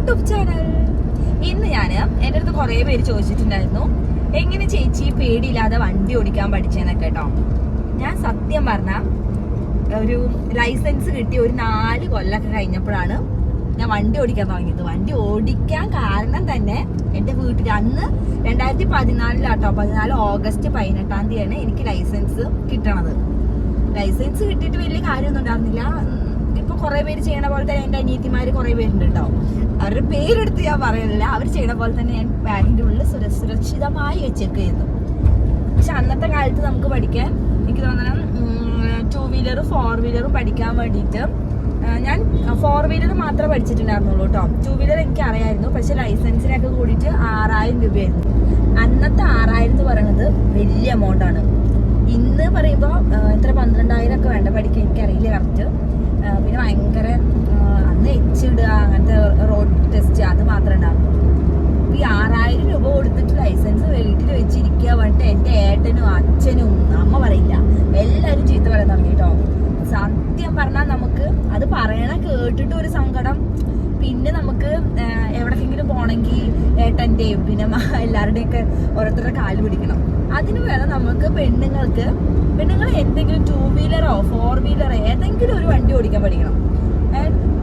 YouTube channel. ഇന്ന് ഞാൻ എന്റെ അടുത്ത് കുറേ പേര് ചോദിച്ചിട്ടുണ്ടായിരുന്നു എങ്ങനെ ചേച്ചി പേടിയില്ലാതെ വണ്ടി ഓടിക്കാൻ പഠിച്ചെന്നൊക്കെ കേട്ടോ ഞാൻ സത്യം പറഞ്ഞ ഒരു ലൈസൻസ് കിട്ടി ഒരു നാല് കൊല്ലമൊക്കെ കഴിഞ്ഞപ്പോഴാണ് ഞാൻ വണ്ടി ഓടിക്കാൻ തുടങ്ങിയത്. വണ്ടി ഓടിക്കാൻ കാരണം തന്നെ എന്റെ വീട്ടിൽ അന്ന് രണ്ടായിരത്തി പതിനാലിലാട്ടോ പതിനാല് ഓഗസ്റ്റ് പതിനെട്ടാം തീയതിയാണ് എനിക്ക് ലൈസൻസ് കിട്ടണത്. ലൈസൻസ് കിട്ടിയിട്ട് വലിയ കാര്യമൊന്നും ഉണ്ടായിരുന്നില്ല. കുറെ പേര് ചെയ്യണ പോലെ തന്നെ എന്റെ അനിയത്തിമാര് കുറെ പേരുണ്ട് കേട്ടോ അവരുടെ പേരെടുത്ത് ഞാൻ പറയുന്നില്ല അവർ ചെയ്യണ പോലെ തന്നെ ഞാൻ ബാഗിന്റെ ഉള്ളിൽ സുര- സുരക്ഷിതമായി വെച്ചേക്കുന്നു പക്ഷെ അന്നത്തെ കാലത്ത് നമുക്ക് പഠിക്കാൻ എനിക്ക് തോന്നണം ടൂ വീലറും ഫോർ വീലറും പഠിക്കാൻ വേണ്ടിയിട്ട് ഞാൻ ഫോർ വീലർ മാത്രമേ പഠിച്ചിട്ടുണ്ടായിരുന്നുള്ളൂ കേട്ടോ. ടൂ വീലർ എനിക്ക് അറിയായിരുന്നു പക്ഷെ ലൈസൻസിനൊക്കെ കൂടിയിട്ട് ആറായിരം രൂപയായിരുന്നു. അന്നത്തെ ആറായിരം എന്ന് പറയുന്നത് വലിയ എമൗണ്ട് ആണ്. ഇന്ന് പറയുമ്പോൾ എത്ര? പന്ത്രണ്ടായിരം ഒക്കെ വേണ്ട. പഠിക്കാൻ എനിക്കറിയില്ല കറക്റ്റ് പിന്നെ ഭയങ്കര ആ, അന്ന് എച്ച് ഇടുക അങ്ങനത്തെ റോഡ് ടെസ്റ്റ് അത് മാത്രമേ ഉണ്ടാകും ഈ ആറായിരം രൂപ കൊടുത്തിട്ട് ലൈസൻസ് വീട്ടിൽ വെച്ചിരിക്കുക പറഞ്ഞിട്ട് എന്റെ ഏട്ടനും അച്ഛനും അമ്മ പറയില്ല എല്ലാവരും ചീത്ത പറയാൻ തുടങ്ങി കേട്ടോ സത്യം പറഞ്ഞാൽ നമുക്ക് അത് പറയണ കേട്ടിട്ട് ഒരു സങ്കടം. പിന്നെ നമുക്ക് എവിടെക്കെങ്കിലും പോണെങ്കിൽ ഏട്ടന്റെയും പിന്നെ എല്ലാവരുടെയൊക്കെ ഓരോരുത്തരുടെ കാൽ പിടിക്കണം. അതിന് വേണം നമുക്ക് പെണ്ണുങ്ങൾക്ക് പെണ്ണുങ്ങൾ എന്തെങ്കിലും ടൂ വീലറോ ഫോർ വീലറോ ഏതെങ്കിലും ഒരു വണ്ടി ഓടിക്കാൻ പഠിക്കണം.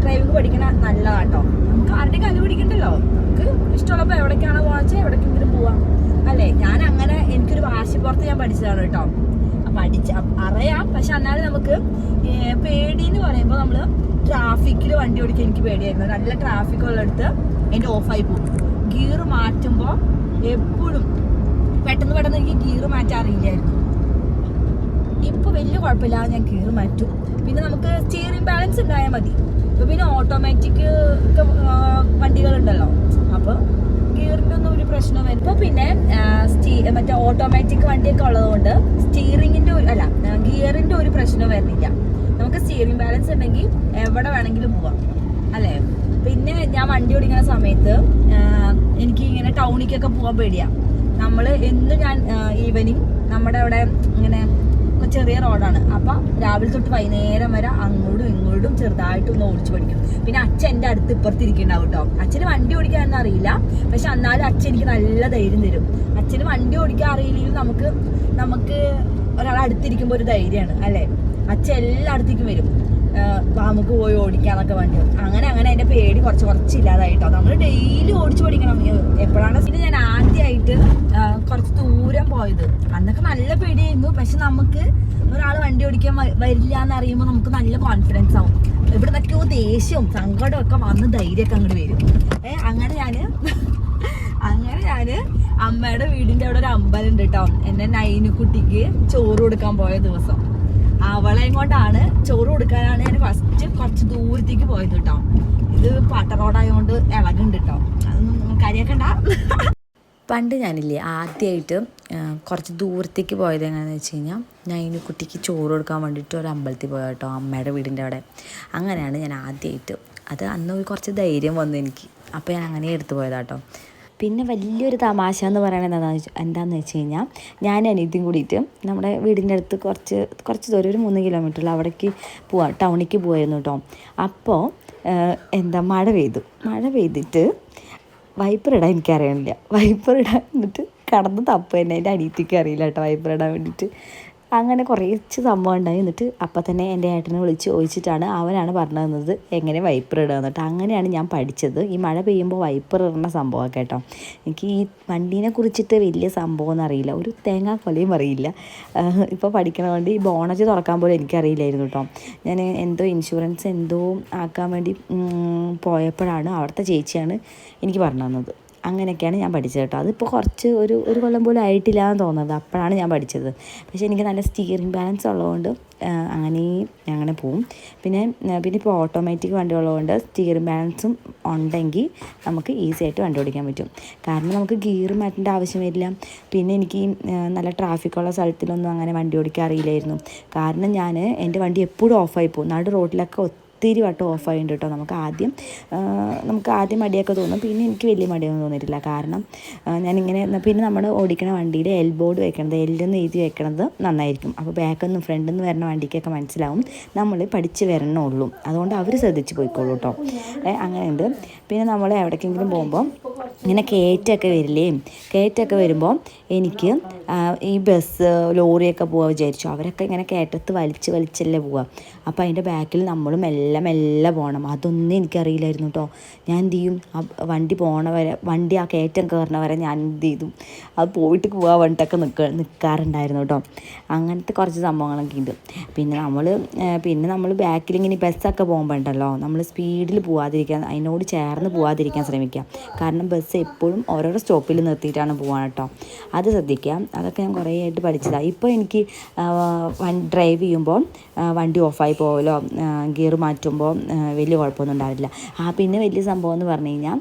ഡ്രൈവിംഗ് പഠിക്കണ നല്ലതാട്ടോ. നമുക്ക് ആരുടെ കാൽ പിടിക്കണ്ടല്ലോ. നമുക്ക് ഇഷ്ടമുള്ളപ്പോൾ എവിടേക്കാണോ പോകാച്ചാൽ എവിടേക്കെങ്കിലും പോവാം. അല്ലേ? ഞാൻ അങ്ങനെ എനിക്കൊരു വാശിപ്പുറത്ത് ഞാൻ പഠിച്ചതാണ് കേട്ടോ. പഠിച്ച അറിയാം. പക്ഷെ എന്നാലും നമുക്ക് പേടി എന്ന് പറയുമ്പോൾ നമ്മൾ ട്രാഫിക്കിൽ വണ്ടി ഓടിക്കാൻ എനിക്ക് പേടിയായിരുന്നു. നല്ല ട്രാഫിക് ഉള്ളിടത്ത് എന്റെ ഓഫായി പോകും ഗിയർ മാറ്റുമ്പോൾ എപ്പോഴും പെട്ടെന്ന് പെട്ടെന്ന് എനിക്ക് ഗിയർ മാറ്റാൻ അറിയില്ലായിരുന്നു. ഇപ്പൊ വലിയ കുഴപ്പമില്ലാതെ ഞാൻ ഗിയർ മാറ്റും. പിന്നെ നമുക്ക് സ്റ്റിയറിംഗ് ബാലൻസ് ഉണ്ടായാൽ മതി. ഇപ്പോൾ പിന്നെ ഓട്ടോമാറ്റിക് വണ്ടികളുണ്ടല്ലോ. അപ്പൊ ഗിയറിന്റെ ഒരു പ്രശ്നം വരും ഇപ്പൊ പിന്നെ മറ്റേ ഓട്ടോമാറ്റിക് വണ്ടിയൊക്കെ ഉള്ളതുകൊണ്ട് സ്റ്റിയറിംഗിന്റെ ഒരു അല്ല ഗിയറിന്റെ ഒരു പ്രശ്നം വരുന്നില്ല. നമുക്ക് സ്റ്റിയറിംഗ് ബാലൻസ് ഉണ്ടെങ്കിൽ എവിടെ വേണമെങ്കിലും പോവാം. അല്ലേ? പിന്നെ ഞാൻ വണ്ടി ഓടിക്കുന്ന സമയത്ത് എനിക്ക് ഇങ്ങനെ ടൗണിക്കൊക്കെ പോകാൻ പേടിയാ. നമ്മൾ എന്നും ഞാൻ ഈവനിങ് നമ്മുടെ അവിടെ ഇങ്ങനെ ചെറിയ റോഡാണ് അപ്പൊ രാവിലെ തൊട്ട് വൈകുന്നേരം വരെ അങ്ങോട്ടും ഇങ്ങോട്ടും ചെറുതായിട്ട് ഒന്ന് ഓടിച്ചു പഠിക്കും പിന്നെ അച്ഛൻ എന്റെ അടുത്ത് ഇപ്പുറത്ത് ഇരിക്കുന്നുണ്ടാവും കേട്ടോ അച്ഛന് വണ്ടി ഓടിക്കാനൊന്നും അറിയില്ല. പക്ഷെ എന്നാലും അച്ഛൻ എനിക്ക് നല്ല ധൈര്യം തരും. അച്ഛന് വണ്ടി ഓടിക്കാൻ അറിയില്ലെങ്കിലും നമുക്ക് നമുക്ക് ഒരാൾ അടുത്തിരിക്കുമ്പോൾ ഒരു ധൈര്യമാണ് അല്ലേ? അച്ഛൻ എല്ലായിടത്തേക്കും വരും. നമുക്ക് പോയി ഓടിക്കാന്നൊക്കെ വേണ്ടി അങ്ങനെ അങ്ങനെ അതിന്റെ പേടി കുറച്ച് കുറച്ച് ഇല്ലാതായിട്ടോ നമ്മൾ ഡെയിലി ഓടിച്ചു പഠിക്കണം. എപ്പോഴാണ് പിന്നെ ഞാൻ ആദ്യമായിട്ട് പോയത്. അന്നൊക്കെ നല്ല പേടിയായിരുന്നു. പക്ഷെ നമുക്ക് ഒരാൾ വണ്ടി ഓടിക്കാൻ വരില്ല എന്ന് അറിയുമ്പോൾ നമുക്ക് നല്ല കോൺഫിഡൻസ് ആവും. ഇവിടെ നിന്നൊക്കെയോ ദേഷ്യവും സങ്കടവും ഒക്കെ വന്ന് ധൈര്യമൊക്കെ അങ്ങോട്ട് വരും. ഏഹ് അങ്ങനെ ഞാൻ അങ്ങനെ ഞാൻ അമ്മയുടെ വീടിന്റെ അവിടെ ഒരു അമ്പലം ഉണ്ട് കേട്ടോ എന്റെ നൈനുക്കുട്ടിക്ക് ചോറ് കൊടുക്കാൻ പോയ ദിവസം. അവളെ കൊണ്ടാണ് ചോറ് കൊടുക്കാനാണ് ഞാൻ ഫസ്റ്റ് കുറച്ച് ദൂരത്തേക്ക് പോയത് കേട്ടോ ഇത് പാട്ട റോഡായതുകൊണ്ട് ഇളകുണ്ട് കേട്ടോ അതൊന്നും കരിയാക്കണ്ട. പണ്ട് ഞാനില്ലേ ആദ്യമായിട്ട് കുറച്ച് ദൂരത്തേക്ക് പോയത് എങ്ങനെയാണെന്ന് വെച്ച് കഴിഞ്ഞാൽ ഞാൻ ഇനി കുട്ടിക്ക് ചോറ് കൊടുക്കാൻ വേണ്ടിയിട്ട് ഒരു അമ്പലത്തിൽ പോയ കേട്ടോ അമ്മയുടെ വീടിന്റെ അവിടെ. അങ്ങനെയാണ് ഞാൻ ആദ്യമായിട്ട് അത് അന്ന് കുറച്ച് ധൈര്യം വന്നു എനിക്ക്. അപ്പോൾ ഞാൻ അങ്ങനെ എടുത്തു പോയതാട്ടോ പിന്നെ വലിയൊരു തമാശ എന്ന് പറയുന്നത് എന്താണെന്ന് വെച്ച് എന്താണെന്ന് വെച്ച് കഴിഞ്ഞാൽ ഞാൻ അനിയത്തിയും കൂടിയിട്ട് നമ്മുടെ വീടിന്റെ അടുത്ത് കുറച്ച് കുറച്ച് ദൂരം ഒരു മൂന്ന് കിലോമീറ്ററിൽ അവിടേക്ക് പോവാം ടൗണിലേക്ക് പോയിരുന്നു കേട്ടോ അപ്പോൾ എന്താ മഴ പെയ്തു. മഴ പെയ്തിട്ട് വൈപ്പർ ഇടാൻ എനിക്കറിയണില്ല. വൈപ്പർ ഇടാൻ എന്നിട്ട് കടന്ന് തപ്പ് തന്നെ എന്റെ അനിയത്തിക്ക് അറിയില്ല കേട്ടോ വൈപ്പർ ഇടാൻ വേണ്ടിയിട്ട്. അങ്ങനെ കുറച്ച് സംഭവം ഉണ്ടായി. എന്നിട്ട് അപ്പം തന്നെ എന്റെ ഏട്ടനെ വിളിച്ച് ചോദിച്ചിട്ടാണ് അവനാണ് പറഞ്ഞു തന്നത് എങ്ങനെ വൈപ്പർ ഇടുക എന്നിട്ട് അങ്ങനെയാണ് ഞാൻ പഠിച്ചത്. ഈ മഴ പെയ്യുമ്പോൾ വൈപ്പർ ഇടുന്ന സംഭവമാണ് കേട്ടോ. എനിക്ക് ഈ വണ്ടീനെ കുറിച്ചിട്ട് വലിയ സംഭവം അറിയില്ല. ഒരു തേങ്ങാ കൊലയും അറിയില്ല. ഇപ്പോൾ പഠിക്കണ വേണ്ടി ഈ ബോണറ്റ് തുറക്കാൻ പോലും എനിക്കറിയില്ലായിരുന്നു കേട്ടോ. ഞാൻ എന്തോ ഇൻഷുറൻസ് എന്തോ ആക്കാൻ വേണ്ടി പോയപ്പോഴാണ് അവിടുത്തെ ചേച്ചിയാണ് എനിക്ക് പറഞ്ഞു തന്നത്. അങ്ങനെയൊക്കെയാണ് ഞാൻ പഠിച്ചത് കേട്ടോ. അതിപ്പോൾ കുറച്ച് ഒരു ഒരു കൊല്ലം പോലും ആയിട്ടില്ല എന്ന് തോന്നുന്നത്. അപ്പോഴാണ് ഞാൻ പഠിച്ചത്. പക്ഷേ എനിക്ക് നല്ല സ്റ്റിയറിംഗ് ബാലൻസ് ഉള്ളതുകൊണ്ട് അങ്ങനെ അങ്ങനെ പോവും. പിന്നെ പിന്നെ ഇപ്പോൾ ഓട്ടോമാറ്റിക് വണ്ടി ഉള്ളതുകൊണ്ട് സ്റ്റിയറിംഗ് ബാലൻസും ഉണ്ടെങ്കിൽ നമുക്ക് ഈസി ആയിട്ട് വണ്ടി ഓടിക്കാൻ പറ്റും. കാരണം നമുക്ക് ഗിയർ മാറ്റേണ്ട ആവശ്യം വരില്ല. പിന്നെ എനിക്ക് നല്ല ട്രാഫിക്കുള്ള സ്ഥലത്തിലൊന്നും അങ്ങനെ വണ്ടി ഓടിക്കാൻ അറിയില്ലായിരുന്നു കാരണം ഞാൻ എന്റെ വണ്ടി എപ്പോഴും ഓഫായി പോകും. നാട് റോഡിലൊക്കെ ഒത്തിരി വട്ടം ഓഫ് ആയിട്ടുണ്ട് കേട്ടോ. നമുക്ക് ആദ്യം നമുക്ക് ആദ്യം മടിയൊക്കെ തോന്നും. പിന്നെ എനിക്ക് വലിയ മടിയൊന്നും തോന്നിയിട്ടില്ല. കാരണം ഞാനിങ്ങനെ പിന്നെ നമ്മൾ ഓടിക്കണ വണ്ടിയിൽ എൽ ബോർഡ് വെക്കണത് എല്ലെന്ന് എഴുതി വെക്കണത് നന്നായിരിക്കും. അപ്പോൾ ബാക്കിൽ ഫ്രണ്ടെന്ന് നിന്ന് വരുന്ന വണ്ടിക്കൊക്കെ മനസ്സിലാവും. നമ്മൾ പഠിച്ച് വരണുള്ളൂ അതുകൊണ്ട് അവർ ശ്രദ്ധിച്ച് പോയിക്കോളൂ കേട്ടോ. അങ്ങനെയുണ്ട്. പിന്നെ നമ്മൾ എവിടേക്കെങ്കിലും പോകുമ്പോൾ ഇങ്ങനെ കയറ്റമൊക്കെ വരില്ലേ? കയറ്റമൊക്കെ വരുമ്പോൾ എനിക്ക് ഈ ബസ് ലോറിയൊക്കെ പോകാൻ വിചാരിച്ചു. അവരൊക്കെ ഇങ്ങനെ കയറ്റത്ത് വലിച്ച് വലിച്ചല്ലേ പോവുക അപ്പോൾ അതിന്റെ ബാക്കിൽ നമ്മൾ മെല്ലെ മെല്ലെ പോകണം അതൊന്നും എനിക്കറിയില്ലായിരുന്നു കേട്ടോ ഞാൻ എന്ത് ചെയ്യും? ആ വണ്ടി പോണ വരെ വണ്ടി ആ കയറ്റം കയറണ വരെ ഞാൻ എന്ത് ചെയ്തു അത് പോയിട്ട് പോകാൻ വേണ്ടിയിട്ടൊക്കെ നിൽക്ക നിൽക്കാറുണ്ടായിരുന്നു കേട്ടോ അങ്ങനത്തെ കുറച്ച് സംഭവങ്ങളൊക്കെ ഉണ്ട് പിന്നെ നമ്മൾ പിന്നെ നമ്മൾ ബാക്കിൽ ഇങ്ങനെ ബസ്സൊക്കെ പോകുമ്പോൾ ഉണ്ടല്ലോ നമ്മൾ സ്പീഡിൽ പോവാതിരിക്കാൻ അതിനോട് ചേർന്ന് പോവാതിരിക്കാൻ ശ്രമിക്കുക കാരണം ബസ് എപ്പോഴും ഓരോരോ സ്റ്റോപ്പിൽ നിർത്തിയിട്ടാണ് പോകാൻ കേട്ടോ അത് ശ്രദ്ധിക്കുക അതൊക്കെ ഞാൻ കുറേ ആയിട്ട് പഠിച്ചതാണ് ഇപ്പോൾ എനിക്ക് ഡ്രൈവ് ചെയ്യുമ്പോൾ വണ്ടി ഓഫായി പോകലോ ഗിയർ മാറ്റുമ്പോൾ വലിയ കുഴപ്പമൊന്നും ഉണ്ടാവില്ല. ആ പിന്നെ വലിയ സംഭവം എന്ന് പറഞ്ഞു കഴിഞ്ഞാൽ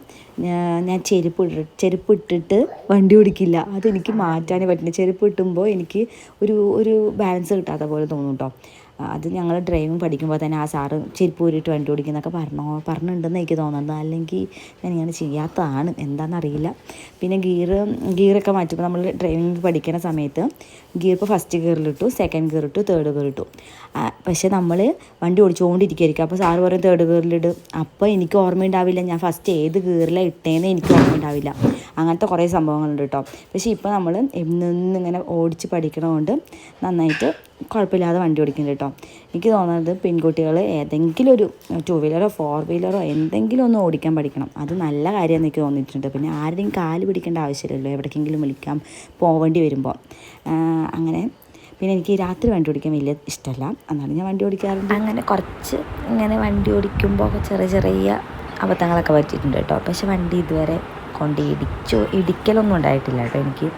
ഞാൻ ചെരുപ്പ് ഇട്ട് ചെരുപ്പ് ഇട്ടിട്ട് വണ്ടി ഓടിക്കില്ല. അതെനിക്ക് മാറ്റാനേ പറ്റില്ല. ചെരുപ്പ് ഇട്ടുമ്പോൾ എനിക്ക് ഒരു ഒരു ബാലൻസ് കിട്ടാത്ത പോലെ തോന്നും കേട്ടോ. അത് ഞങ്ങൾ ഡ്രൈവിംഗ് പഠിക്കുമ്പോൾ തന്നെ ആ സാറ് ചെരുപ്പ് ഊരിയിട്ട് വണ്ടി ഓടിക്കുന്നൊക്കെ പറഞ്ഞോ പറഞ്ഞിട്ടുണ്ടെന്ന് എനിക്ക് തോന്നുന്നത് അല്ലെങ്കിൽ ഞാൻ ഇങ്ങനെ ചെയ്യാത്തതാണ്. എന്താണെന്നറിയില്ല. പിന്നെ ഗിയർ ഗിയറൊക്കെ മാറ്റുമ്പോൾ നമ്മൾ ഡ്രൈവിംഗ് പഠിക്കുന്ന സമയത്ത് ഗിയർ ഇപ്പോൾ ഫസ്റ്റ് ഗിയറിലിട്ടു സെക്കൻഡ് ഗിയർ ഇട്ടു തേർഡ് ഗിയർ ഇട്ടു. പക്ഷേ നമ്മൾ വണ്ടി ഓടിച്ചുകൊണ്ടിരിക്കുകയായിരിക്കും അപ്പോൾ സാറ് പറയും തേർഡ് ഗിയറിലിട് അപ്പോൾ എനിക്ക് ഓർമ്മയുണ്ടാവില്ല ഞാൻ ഫസ്റ്റ് ഏത് ഗിയറിലാണ് ഇട്ടേന്ന് എനിക്ക് ഓർമ്മയുണ്ടാവില്ല അങ്ങനത്തെ കുറേ സംഭവങ്ങളുണ്ട് കേട്ടോ. പക്ഷേ ഇപ്പോൾ നമ്മൾ ഇങ്ങനെ ഓടിച്ച് പഠിക്കണതുകൊണ്ട് നന്നായിട്ട് കുഴപ്പമില്ലാതെ വണ്ടി ഓടിക്കുന്നുണ്ട് കേട്ടോ. എനിക്ക് തോന്നുന്നത് പെൺകുട്ടികൾ ഏതെങ്കിലും ഒരു ടു വീലറോ ഫോർ വീലറോ എന്തെങ്കിലും ഒന്ന് ഓടിക്കാൻ പഠിക്കണം. അത് നല്ല കാര്യമെന്ന് എനിക്ക് തോന്നിയിട്ടുണ്ട്. പിന്നെ ആരുടെയും കാൽ പിടിക്കേണ്ട ആവശ്യമില്ലല്ലോ. എവിടേക്കെങ്കിലും വിളിക്കാം പോവേണ്ടി വരുമ്പോൾ അങ്ങനെ. പിന്നെ എനിക്ക് രാത്രി വണ്ടി ഓടിക്കാൻ വലിയ ഇഷ്ടമല്ല എന്നാലും ഞാൻ വണ്ടി ഓടിക്കാറുണ്ട്. അങ്ങനെ കുറച്ച് ഇങ്ങനെ വണ്ടി ഓടിക്കുമ്പോൾ ചെറിയ ചെറിയ അബദ്ധങ്ങളൊക്കെ പറ്റിയിട്ടുണ്ട് കേട്ടോ. പക്ഷെ വണ്ടി ഇതുവരെ കൊണ്ട് ഇടിച്ചോ ഇടിക്കലൊന്നും ഉണ്ടായിട്ടില്ല കേട്ടോ എനിക്ക്.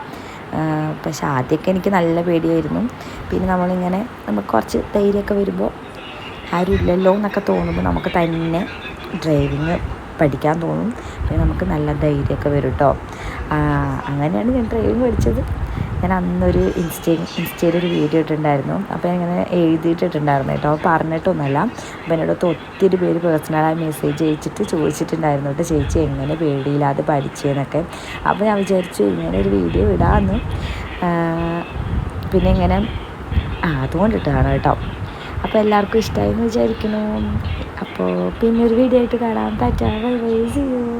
പക്ഷെ ആദ്യമൊക്കെ എനിക്ക് നല്ല പേടിയായിരുന്നു. പിന്നെ നമ്മളിങ്ങനെ നമുക്ക് കുറച്ച് ധൈര്യമൊക്കെ വരുമ്പോൾ ആരും ഇല്ലല്ലോ എന്നൊക്കെ തോന്നുമ്പോൾ നമുക്ക് തന്നെ ഡ്രൈവിങ് പഠിക്കാൻ തോന്നും. പിന്നെ നമുക്ക് നല്ല ധൈര്യമൊക്കെ വരും കേട്ടോ. അങ്ങനെയാണ് ഞാൻ ഡ്രൈവിങ് പഠിച്ചത്. ഞാൻ അന്നൊരു ഇൻസ്റ്റ ഇൻസ്റ്റയിൽ ഒരു വീഡിയോ ഇട്ടിട്ടുണ്ടായിരുന്നു. അപ്പോൾ ഇങ്ങനെ എഴുതിയിട്ടിട്ടുണ്ടായിരുന്നു കേട്ടോ. പറഞ്ഞിട്ടൊന്നുമല്ല. അപ്പോൾ എന്നോടൊത്ത് ഒത്തിരി പേര് പേഴ്സണലായി മെസ്സേജ് അയച്ചിട്ട് ചോദിച്ചിട്ടുണ്ടായിരുന്നു കേട്ടോ. ചേച്ചി എങ്ങനെ പേടിയില്ലാതെ പഠിച്ചതെന്നൊക്കെ അപ്പോൾ ഞാൻ വിചാരിച്ചു ഇങ്ങനെ ഒരു വീഡിയോ ഇടാമെന്ന് പിന്നെ ഇങ്ങനെ ആ അതുകൊണ്ടിട്ടാണ് കേട്ടോ. അപ്പോൾ എല്ലാവർക്കും ഇഷ്ടമായി എന്ന് വിചാരിക്കുന്നു. അപ്പോൾ പിന്നെ ഒരു വീഡിയോ ആയിട്ട് കാണാം. പറ്റാ ബൈ ബൈ സി യു